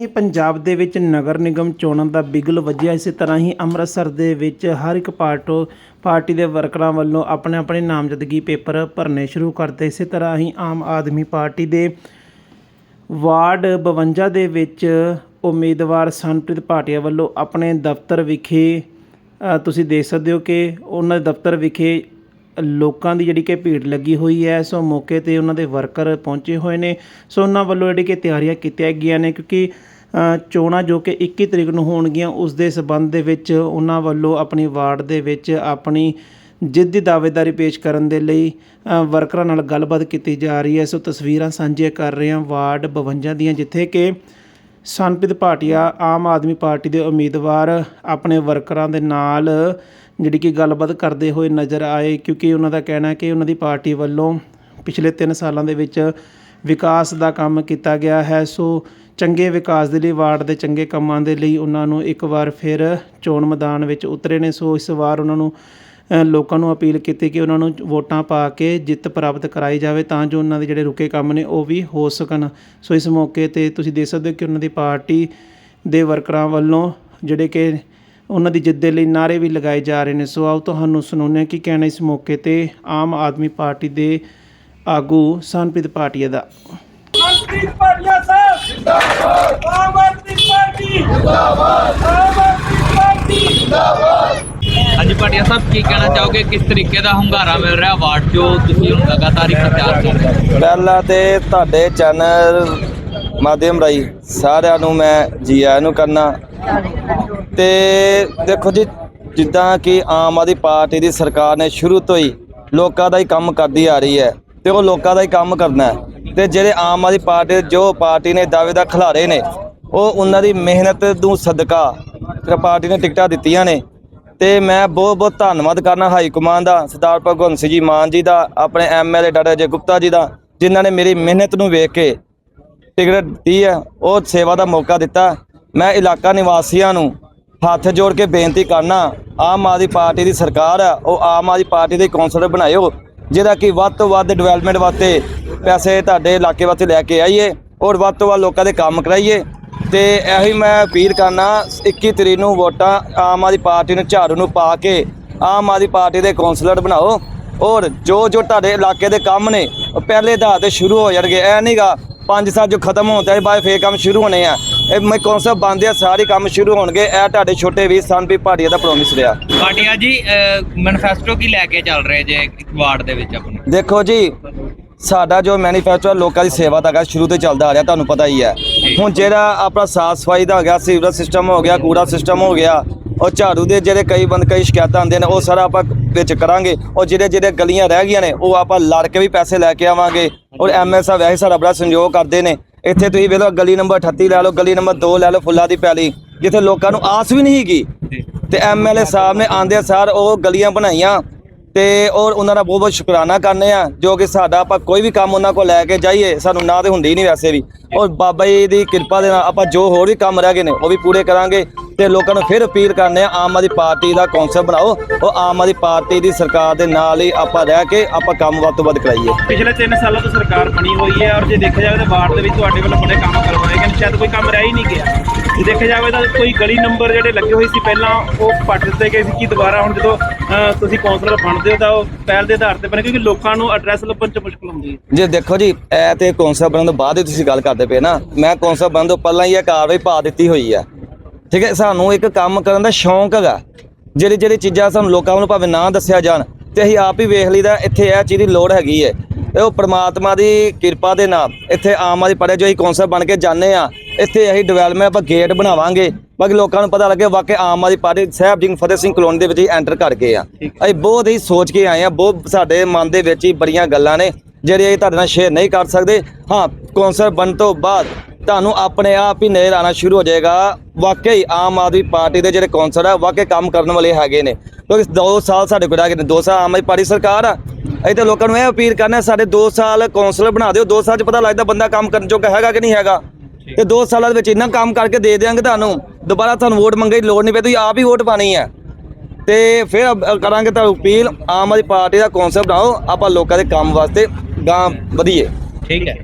ਇਹ ਪੰਜਾਬ ਦੇ ਵਿੱਚ ਨਗਰ ਨਿਗਮ ਚੋਣਾਂ ਦਾ ਬਿਗਲ ਵੱਜਿਆ। ਇਸੇ ਤਰ੍ਹਾਂ ਹੀ ਅੰਮ੍ਰਿਤਸਰ ਦੇ ਵਿੱਚ ਹਰ ਇੱਕ ਪਾਰਟੋ, ਪਾਰਟੀ ਦੇ ਵਰਕਰਾਂ ਵੱਲੋਂ ਆਪਣੇ ਆਪਣੇ ਨਾਮਜ਼ਦਗੀ ਪੇਪਰ ਭਰਨੇ ਸ਼ੁਰੂ ਕਰਤੇ। ਇਸੇ ਤਰ੍ਹਾਂ ਹੀ ਆਮ ਆਦਮੀ ਪਾਰਟੀ ਦੇ ਵਾਰਡ 52 ਦੇ ਵਿੱਚ ਉਮੀਦਵਾਰ ਸੰਪ੍ਰੀਤ ਭਾਟੀਆ ਵੱਲੋਂ ਆਪਣੇ ਦਫ਼ਤਰ ਵਿਖੇ ਤੁਸੀਂ ਦੇਖ ਸਕਦੇ ਹੋ ਕਿ ਉਹਨਾਂ ਦੇ ਦਫ਼ਤਰ ਵਿਖੇ ਲੋਕਾਂ ਦੀ ਜਿਹੜੀ ਕਿ ਭੀੜ ਲੱਗੀ ਹੋਈ ਹੈ, ਸੋ ਮੌਕੇ ਤੇ ਉਹਨਾਂ ਦੇ ਵਰਕਰ ਪਹੁੰਚੇ ਹੋਏ ਨੇ। ਸੋ ਉਹਨਾਂ ਵੱਲੋਂ ਜਿਹੜੀ ਕਿ ਤਿਆਰੀਆਂ ਕੀਤੀਆਂ ਗਈਆਂ ਨੇ, ਕਿਉਂਕਿ ਚੋਣਾਂ ਜੋ ਕਿ 21 ਤਰੀਕ ਨੂੰ ਹੋਣਗੀਆਂ, ਉਸ ਦੇ ਸਬੰਧ ਦੇ ਵਿੱਚ ਉਹਨਾਂ ਵੱਲੋਂ ਆਪਣੀ ਵਾਰਡ ਦੇ ਵਿੱਚ ਆਪਣੀ ਜ਼ਿੱਦੀ ਦਾਅਵੇਦਾਰੀ ਪੇਸ਼ ਕਰਨ ਦੇ ਲਈ ਵਰਕਰਾਂ ਨਾਲ ਗੱਲਬਾਤ ਕੀਤੀ ਜਾ ਰਹੀ ਹੈ। ਸੋ ਤਸਵੀਰਾਂ ਸਾਂਝੀਆਂ ਕਰ ਰਹੇ ਹਾਂ ਵਾਰਡ 52 ਦੀਆਂ, ਜਿੱਥੇ ਕਿ ਸੰਪਿਤ ਭਾਟੀਆ ਆਮ ਆਦਮੀ ਪਾਰਟੀ ਦੇ ਉਮੀਦਵਾਰ ਆਪਣੇ ਵਰਕਰਾਂ ਦੇ ਨਾਲ ਜਿਹੜੀ ਕਿ ਗੱਲਬਾਤ ਕਰਦੇ ਹੋਏ ਨਜ਼ਰ ਆਏ, ਕਿਉਂਕਿ ਉਹਨਾਂ ਦਾ ਕਹਿਣਾ ਹੈ ਕਿ ਉਹਨਾਂ ਦੀ ਪਾਰਟੀ ਵੱਲੋਂ ਪਿਛਲੇ 3 ਸਾਲਾਂ ਦੇ ਵਿੱਚ ਵਿਕਾਸ ਦਾ ਕੰਮ ਕੀਤਾ ਗਿਆ ਹੈ। ਸੋ ਚੰਗੇ ਵਿਕਾਸ ਦੇ ਲਈ, ਵਾਰਡ ਦੇ ਚੰਗੇ ਕੰਮਾਂ ਦੇ ਲਈ ਉਹਨਾਂ ਨੂੰ ਇੱਕ ਵਾਰ ਫਿਰ ਚੋਣ ਮੈਦਾਨ ਵਿੱਚ ਉਤਰੇ ਨੇ। ਸੋ ਇਸ ਵਾਰ ਉਹਨਾਂ ਨੂੰ ਲੋਕਾਂ ਨੂੰ ਅਪੀਲ ਕੀਤੀ ਕਿ ਉਹਨਾਂ ਨੂੰ ਵੋਟਾਂ ਪਾ ਕੇ ਜਿੱਤ ਪ੍ਰਾਪਤ ਕਰਵਾਈ ਜਾਵੇ ਤਾਂ ਜੋ ਉਹਨਾਂ ਦੇ ਜਿਹੜੇ ਰੁਕੇ ਕੰਮ ਨੇ ਉਹ ਵੀ ਹੋ ਸਕਣ। ਸੋ ਇਸ ਮੌਕੇ ਤੇ ਤੁਸੀਂ ਦੇਖ ਸਕਦੇ ਹੋ ਕਿ ਉਹਨਾਂ ਦੀ ਪਾਰਟੀ ਦੇ ਵਰਕਰਾਂ ਵੱਲੋਂ ਜਿਹੜੇ ਕਿ ਉਹਨਾਂ ਦੀ ਜਿੱਤ ਦੇ ਲਈ ਨਾਅਰੇ ਵੀ ਲਗਾਏ ਜਾ ਰਹੇ ਨੇ। ਸੋ ਆਓ ਤੁਹਾਨੂੰ ਸੁਣਾਉਂਦੇ ਹਾਂ ਕਿ ਕਹਿਣਾ ਇਸ ਮੌਕੇ ਤੇ ਆਮ ਆਦਮੀ ਪਾਰਟੀ ਦੇ ਆਗੂ ਸੰਪ੍ਰੀਤ ਭਾਟੀਆ ਦਾ। ਮਨਪ੍ਰੀਤ ਭਾਟੀਆ ਸਾਹਿਬ, ਜਿੰਦਾਬਾਦ। ਆਮ ਆਦਮੀ ਪਾਰਟੀ, ਜਿੰਦਾਬਾਦ ਆਮ ਆਦਮੀ ਪਾਰਟੀ ਜਿੰਦਾਬਾਦ ਹਾਂਜੀ, ਭਾਟੀਆ ਸਾਹਿਬ, ਕੀ ਕਹਿਣਾ ਚਾਹੋਗੇ? ਕਿਸ ਤਰੀਕੇ ਦਾ ਹੁੰਗਾਰਾ ਮਿਲ ਰਿਹਾ ਵਾਰਡ 'ਚੋਂ? ਤੁਸੀਂ ਹੁਣ ਲਗਾਤਾਰ ਹੀ ਪ੍ਰਚਾਰ ਕਰ ਰਹੇ ਹੋ। ਪਹਿਲਾਂ ਤੇ ਤੁਹਾਡੇ ਚੈਨਲ ਮਾਧਿਅਮ ਰਾਹੀਂ ਸਾਰਿਆਂ ਨੂੰ ਮੈਂ ਜੀ ਆਇਆਂ ਨੂੰ ਕਰਨਾ। ਤੇ ਦੇਖੋ ਜੀ, ਜਿੱਦਾਂ ਕਿ ਆਮ ਆਦਮੀ ਪਾਰਟੀ ਦੀ ਸਰਕਾਰ ਨੇ ਸ਼ੁਰੂ ਤੋਂ ਹੀ ਲੋਕਾਂ ਦਾ ਹੀ ਕੰਮ ਕਰਦੀ ਆ ਰਹੀ ਹੈ ਤੇ ਉਹ ਲੋਕਾਂ ਦਾ ਹੀ ਕੰਮ ਕਰਨਾ ਹੈ। ਤੇ ਜਿਹੜੇ ਆਮ ਆਦਮੀ ਪਾਰਟੀ ਜੋ ਪਾਰਟੀ ਨੇ ਦਾਅਵੇ ਦਾ ਖਿਲਾਰੇ ਨੇ, ਉਹ ਉਹਨਾਂ ਦੀ ਮਿਹਨਤ ਨੂੰ ਸਦਕਾ ਪਾਰਟੀ ਨੇ ਟਿਕਟਾਂ ਦਿੱਤੀਆਂ ਨੇ। ਤੇ ਮੈਂ ਬਹੁਤ ਬਹੁਤ ਧੰਨਵਾਦ ਕਰਨਾ ਹਾਈ ਕਮਾਂਡ ਦਾ, ਸਰਦਾਰ ਭਗਵੰਤ ਸਿੰਘ ਜੀ ਮਾਨ ਜੀ ਦਾ, ਆਪਣੇ ਐਮਐਲਏ ਡਾਕਟਰ ਜੇ ਗੁਪਤਾ ਜੀ ਦਾ, ਜਿਨ੍ਹਾਂ ਨੇ ਮੇਰੀ ਮਿਹਨਤ ਨੂੰ ਵੇਖ ਕੇ ਟਿਕਟ ਦਿੱਤੀ ਹੈ, ਉਹ ਸੇਵਾ ਦਾ ਮੌਕਾ ਦਿੱਤਾ। ਮੈਂ ਇਲਾਕਾ ਨਿਵਾਸੀਆਂ ਨੂੰ ਹੱਥ ਜੋੜ ਕੇ ਬੇਨਤੀ ਕਰਨਾ, ਆਮ ਆਦਮੀ ਪਾਰਟੀ ਦੀ ਸਰਕਾਰ ਹੈ ਉਹ ਆਮ ਆਦਮੀ ਪਾਰਟੀ ਦੇ ਕੌਂਸਲਰ ਬਣਾਇਓ, ਜਿਹਦਾ ਕਿ ਵੱਧ ਤੋਂ ਵੱਧ ਡਿਵੈਲਪਮੈਂਟ ਵਾਸਤੇ ਪੈਸੇ ਤੁਹਾਡੇ ਇਲਾਕੇ ਵਾਸਤੇ ਲੈ ਕੇ ਆਈਏ, ਔਰ ਵੱਧ ਤੋਂ ਵੱਧ ਲੋਕਾਂ ਦੇ ਕੰਮ ਕਰਾਈਏ। ਤੇ ਇਹੀ ਮੈਂ ਅਪੀਲ ਕਰਨਾ 21 ਤਰੀਕ ਨੂੰ ਵੋਟਾਂ ਆਮ ਆਦਮੀ ਪਾਰਟੀ ਨੂੰ ਝਾੜੂ ਨੂੰ ਪਾ ਕੇ ਆਮ ਆਦਮੀ ਪਾਰਟੀ ਦੇ ਕੌਂਸਲਰ ਬਣਾਓ। ਔਰ ਜੋ ਜੋ ਤੁਹਾਡੇ ਇਲਾਕੇ ਦੇ ਕੰਮ ਨੇ ਉਹ ਪਹਿਲੇ ਆਧਾਰ ਤੇ ਸ਼ੁਰੂ ਹੋ ਜਾਣਗੇ। ਐ ਨਹੀਂਗਾ ਪੰਜ ਸਾਲ ਜੋ ਖਤਮ ਹੁੰਦਾ ਹੈ ਬਾਅਦ ਫੇਰ ਕੰਮ ਸ਼ੁਰੂ ਹੋਣੇ ਆ। ਇਹ ਮੈਂ ਕੌਂਸਲ ਬੰਦੇ ਆ ਸਾਰੇ ਕੰਮ ਸ਼ੁਰੂ ਹੋਣਗੇ। ਇਹ ਤੁਹਾਡੇ ਛੋਟੇ ਵੀਰ ਸੰਪੀ ਭਾਟੀਆ ਦਾ ਪ੍ਰੋਮਿਸ ਰਿਹਾ। ਭਾਟੀਆ ਜੀ ਮੈਨੀਫੈਸਟੋ ਕੀ ਲੈ ਕੇ ਚੱਲ ਰਹੇ ਜੇ ਵਾਰਡ ਦੇ ਵਿੱਚ ਆਪਣੇ ਦੇਖੋ ਜੀ ਸਾਡਾ ਜੋ ਮੈਨੀਫੈਸਟੋ ਲੋਕਾਂ ਦੀ ਸੇਵਾ ਦਾ ਹੈਗਾ ਸ਼ੁਰੂ ਤੋਂ ਚੱਲਦਾ ਆ ਰਿਹਾ ਤੁਹਾਨੂੰ ਪਤਾ ਹੀ ਹੈ। ਹੁਣ ਜਿਹੜਾ ਆਪਣਾ ਸਾਫ਼ ਸਫ਼ਾਈ ਦਾ ਹੋ ਗਿਆ ਸੀਵਰੇਜ ਸਿਸਟਮ ਹੋ ਗਿਆ ਕੂੜਾ ਸਿਸਟਮ ਹੋ ਗਿਆ ਔਰ ਝਾੜੂ ਦੇ ਜਿਹੜੇ ਕਈ ਬੰਦ ਕਈ ਸ਼ਿਕਾਇਤਾਂ ਆਉਂਦੇ ਨੇ ਉਹ ਸਾਰਾ ਆਪਾਂ ਵਿੱਚ ਕਰਾਂਗੇ। ਔਰ ਜਿਹੜੇ ਜਿਹੜੇ ਗਲੀਆਂ ਰਹਿ ਗਈਆਂ ਨੇ ਉਹ ਆਪਾਂ ਲੜ ਕੇ ਵੀ ਪੈਸੇ ਲੈ ਕੇ ਆਵਾਂਗੇ। ਔਰ ਐਮਐਲ ਸਾਹਿਬ ਵੈਸੇ ਸਾਡਾ ਬੜਾ ਸੰਯੋਗ ਕਰਦੇ ਨੇ। ਇੱਥੇ ਤੁਸੀਂ ਵੇਖ ਲਓ ਗਲੀ ਨੰਬਰ 38 ਲੈ ਲਓ ਗਲੀ ਨੰਬਰ 2 ਲੈ ਲਓ ਫੁੱਲਾਂ ਦੀ ਪੈਲੀ ਜਿੱਥੇ ਲੋਕਾਂ ਨੂੰ ਆਸ ਵੀ ਨਹੀਂ ਹੈਗੀ ਤੇ ਐਮਐਲਏ ਸਾਹਿਬ ਨੇ ਆਂਦੇ ਸਾਰ ਉਹ ਗਲੀਆਂ ਬਣਾਈਆਂ ਤੇ ਔਰ ਉਹਨਾਂ ਦਾ ਬਹੁਤ ਬਹੁਤ ਸ਼ੁਕਰਾਨਾ ਕਰਨੇ ਆ, ਜੋ ਕਿ ਸਾਡਾ ਆਪਾਂ ਕੋਈ ਵੀ ਕੰਮ ਉਹਨਾਂ ਕੋਲ ਲੈ ਕੇ ਜਾਈਏ, ਸਾਨੂੰ ਨਾ ਤੇ ਹੁੰਦੀ ਹੀ ਨਹੀਂ ਵੈਸੇ ਵੀ। ਔਰ ਬਾਬਾ ਜੀ ਦੀ ਕਿਰਪਾ ਦੇ ਨਾਲ ਆਪਾਂ ਜੋ ਹੋਰ ਵੀ ਕੰਮ ਰਹਿ ਗਏ ਨੇ, ਉਹ ਵੀ ਪੂਰੇ ਕਰਾਂਗੇ। ਤੇ ਲੋਕਾਂ ਨੂੰ ਫਿਰ ਅਪੀਲ ਕਰਨੇ ਆ ਆਮ ਆਦਮੀ ਪਾਰਟੀ ਦਾ ਕੌਂਸਲ ਬਣਾਓ ਉਹ ਆਮ ਆਦਮੀ ਪਾਰਟੀ ਦੀ ਸਰਕਾਰ ਦੇ ਨਾਲ ਹੀ ਆਪਾਂ ਰਹਿ ਕੇ ਆਪਾਂ ਕੰਮ ਵੱਧ ਤੋਂ ਵੱਧ ਕਰਾਈਏ। ਪਿਛਲੇ 3 ਸਾਲਾਂ ਤੋਂ ਸਰਕਾਰ ਬਣੀ ਹੋਈ ਹੈ ਔਰ ਜੇ ਦੇਖਿਆ ਜਾਵੇ ਤਾਂ ਵਾਰਡ ਦੇ ਵਿੱਚ ਤੁਹਾਡੇ ਵੱਲੋਂ ਬੜੇ ਕੰਮ ਕਰਵਾਏ ਗਏ ਨੇ ਸ਼ਾਇਦ ਕੋਈ ਕੰਮ ਰਹਿ ਹੀ ਨਹੀਂ ਗਿਆ। ਜੇ ਦੇਖਿਆ ਜਾਵੇ ਤਾਂ ਕੋਈ ਗਲੀ ਨੰਬਰ ਜਿਹੜੇ ਲੱਗੇ ਹੋਏ ਸੀ ਪਹਿਲਾਂ ਉਹ ਪੱਟ ਦਿੱਤੇ ਗਏ ਸੀ ਕਿ ਦੁਬਾਰਾ ਹੁਣ ਜਦੋਂ ਤੁਸੀਂ ਕੌਂਸਲਰ ਬਣਦੇ ਹੋ ਤਾਂ ਉਹ ਪਹਿਲ ਦੇ ਆਧਾਰ ਤੇ ਬਣੇ ਕਿਉਂਕਿ ਲੋਕਾਂ ਨੂੰ ਐਡਰੈਸ ਲੱਭਣ ਚ ਮੁਸ਼ਕਲ ਹੁੰਦੀ ਹੈ। ਜੇ ਦੇਖੋ ਜੀ ਇਹ ਤੇ ਕੌਂਸਲ ਬਣਨ ਤੋਂ ਬਾਅਦ ਹੀ ਤੁਸੀਂ ਗੱਲ ਕਰਦੇ ਪਏ ਨਾ ਮੈਂ ਕੌਂਸਲ ਬਣਨ ਤੋਂ ਪਹਿਲਾਂ ਹੀ ਇਹ ਕਾਰਵਾਈ ਪਾ ਦਿੱਤੀ ਹੋਈ ਹੈ। ਠੀਕ ਹੈ ਸਾਨੂੰ ਇੱਕ ਕੰਮ ਕਰਨ ਦਾ ਸ਼ੌਂਕ ਹੈਗਾ। ਜਿਹੜੀ ਜਿਹੜੀ ਚੀਜ਼ਾਂ ਸਾਨੂੰ ਲੋਕਾਂ ਨੂੰ ਭਾਵੇਂ ਨਾ ਦੱਸਿਆ ਜਾਣ ਤੇ ਅਸੀਂ ਆਪ ਹੀ ਵੇਖ ਲਈਦਾ ਇੱਥੇ ਇਹ ਚੀਜ਼ ਦੀ ਲੋੜ ਹੈਗੀ ਹੈ ਤੇ ਉਹ ਪ੍ਰਮਾਤਮਾ ਦੀ ਕਿਰਪਾ ਦੇ ਨਾਲ ਇੱਥੇ ਆਮ ਆਦਮੀ ਪੜੇ ਜੋ ਅਸੀਂ ਕੌਂਸਲ ਬਣ ਕੇ ਜਾਂਦੇ ਆ ਇੱਥੇ ਅਸੀਂ ਡਿਵੈਲਪਮੈਂਟ ਆਪਾਂ ਗੇਟ ਬਣਾਵਾਂਗੇ। ਬਾਕੀ ਲੋਕਾਂ ਨੂੰ ਪਤਾ ਲੱਗੇ ਵਾਕਿਆ ਆਮ ਆਦਮੀ ਪਾਰਟੀ ਸਾਹਿਬ ਸਿੰਘ ਫਤਿਹ ਸਿੰਘ ਕਲੋਨੀ ਦੇ ਵਿੱਚ ਹੀ ਐਂਟਰ ਕਰ ਗਏ ਆ। ਅਸੀਂ ਬਹੁਤ ਹੀ ਸੋਚ ਕੇ ਆਏ ਆ ਬਹੁਤ ਸਾਡੇ ਮਨ ਦੇ ਵਿੱਚ ਹੀ ਬੜੀਆਂ ਗੱਲਾਂ ਨੇ ਜਿਹੜੇ ਅਸੀਂ ਤੁਹਾਡੇ ਨਾਲ ਸ਼ੇਅਰ ਨਹੀਂ ਕਰ ਸਕਦੇ। ਹਾਂ ਕੌਂਸਲ ਬਣਨ ਤੋਂ ਬਾਅਦ ਤੁਹਾਨੂੰ ਆਪਣੇ ਆਪ ਹੀ ਨਜ਼ਰ ਆਣਾ ਸ਼ੁਰੂ ਹੋ ਜਾਏਗਾ। ਵਾਕਈ ਆਮ ਆਦਮੀ ਪਾਰਟੀ ਦੇ ਜਿਹੜੇ ਕੌਂਸਲਰ ਆ, ਵਾਕਈ ਕੰਮ ਕਰਨ ਵਾਲੇ ਹੈਗੇ ਨੇ। ਕਿਉਂਕਿ 2 ਸਾਲ ਸਾਡੇ ਕੋਲ ਰਹਿ ਗਏ ਨੇ। 2 ਸਾਲ ਆਮ ਆਦਮੀ ਪਾਰਟੀ ਸਰਕਾਰ ਆ। ਅਸੀਂ ਤਾਂ ਲੋਕਾਂ ਨੂੰ ਇਹ ਅਪੀਲ ਕਰਨਾ, ਸਾਡੇ 2 ਸਾਲ ਕੌਂਸਲਰ ਬਣਾ ਦਿਓ। 2 ਸਾਲ ਚ ਪਤਾ ਲੱਗਦਾ ਬੰਦਾ ਕੰਮ ਕਰਨ ਜੋਗਾ ਹੈਗਾ ਕਿ ਨਹੀਂ ਹੈਗਾ। ਤੇ 2 ਸਾਲਾਂ ਦੇ ਵਿੱਚ ਇੰਨਾ ਕੰਮ ਕਰਕੇ ਦੇ ਦਿਆਂਗੇ ਤੁਹਾਨੂੰ। ਦੁਬਾਰਾ ਤੁਹਾਨੂੰ ਵੋਟ ਮੰਗਣ ਦੀ ਲੋੜ ਨਹੀਂ ਪਈ, ਤੁਸੀਂ ਆਪ ਹੀ ਵੋਟ ਪਾਣੀ ਹੈ। ਤੇ ਫਿਰ ਕਰਾਂਗੇ ਤੁਹਾਨੂੰ ਅਪੀਲ। ਆਮ ਆਦਮੀ ਪਾਰਟੀ ਦਾ ਕੌਂਸਲਰ ਬਣਾਓ। ਆਪਾਂ ਲੋਕਾਂ ਦੇ ਕੰਮ ਵਾਸਤੇ ਗਾਂ ਵਧੀਏ। ਠੀਕ ਹੈ।